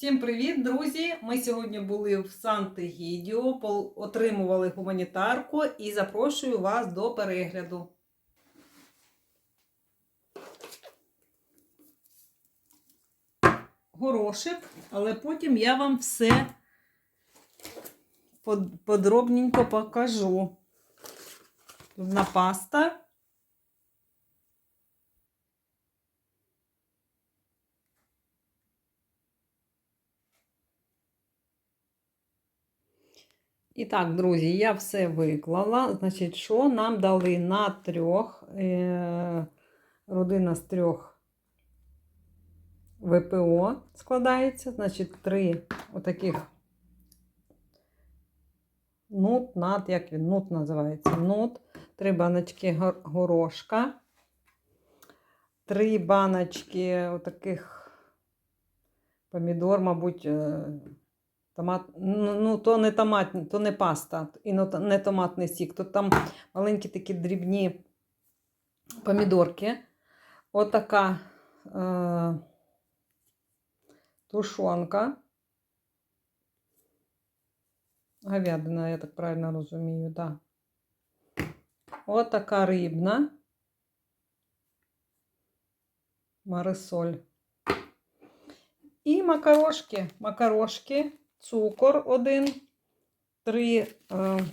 Всім привіт, друзі! Ми сьогодні були в Санте-Гідіо, отримували гуманітарку і запрошую вас до перегляду. Горошик, але потім я вам все подробненько покажу. Одна паста. І так, друзі, я все виклала. Значить, що нам дали на трьох, е, родина з трьох ВПО складається. Значить, три отаких нут, нат, як він, нут називається, нут, три баночки горошка, три баночки отаких помідор, мабуть, е, Томат, ну, ну, то не томат, то не паста, і не томатний сік. Тут там маленькі такі дрібні помідорки. Отака е, тушонка. Говядина, я так правильно розумію, так. Да. Отака рибна. Марисоль. І макарошки. Макарошки цукор один, три. Е,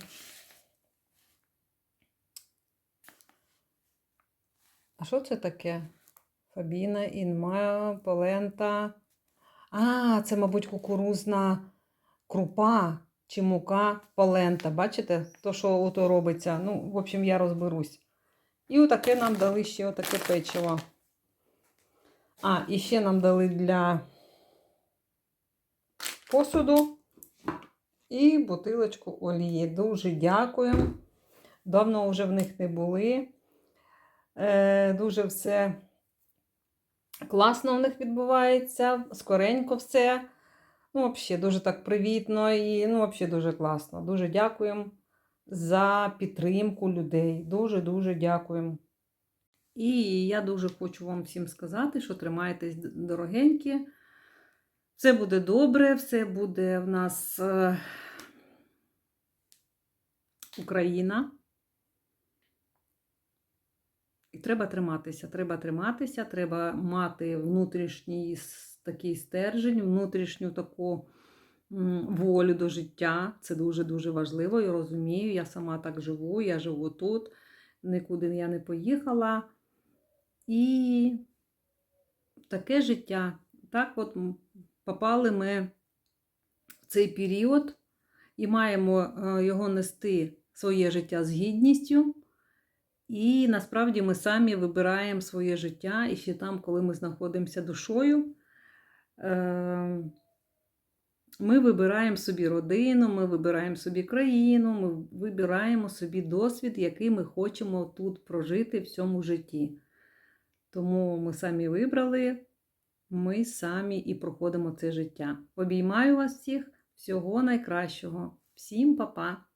а що це таке? Фабіна, інма, полента. А, це, мабуть, кукурузна крупа чи мука полента. Бачите, то, що ото робиться. Ну, в общем, я розберусь. І отаке нам дали ще отаке печиво. А, і ще нам дали для посуду і бутилочку олії. Дуже дякую. Давно вже в них не були. Е, Дуже все класно в них відбувається, скоренько все. Ну, взагалі, дуже так привітно і ну, взагалі дуже класно. Дуже дякуємо за підтримку людей. Дуже-дуже дякуємо. І я дуже хочу вам всім сказати, що тримайтесь дорогенькі. Все буде добре, все буде в нас е, Україна. І треба триматися. Треба триматися, треба мати внутрішній такий стержень, внутрішню таку волю до життя. Це дуже-дуже важливо. Я розумію, я сама так живу, я живу тут, нікуди я не поїхала. І таке життя. Так от попали ми в цей період і маємо е, його нести своє життя з гідністю. І насправді ми самі вибираємо своє життя, і ще там, коли ми знаходимося душою, е, ми вибираємо собі родину, ми вибираємо собі країну, ми вибираємо собі досвід, який ми хочемо тут прожити в цьому житті. Тому ми самі вибрали, ми самі і проходимо це життя. Обіймаю вас всіх, всього найкращого. Всім па-па!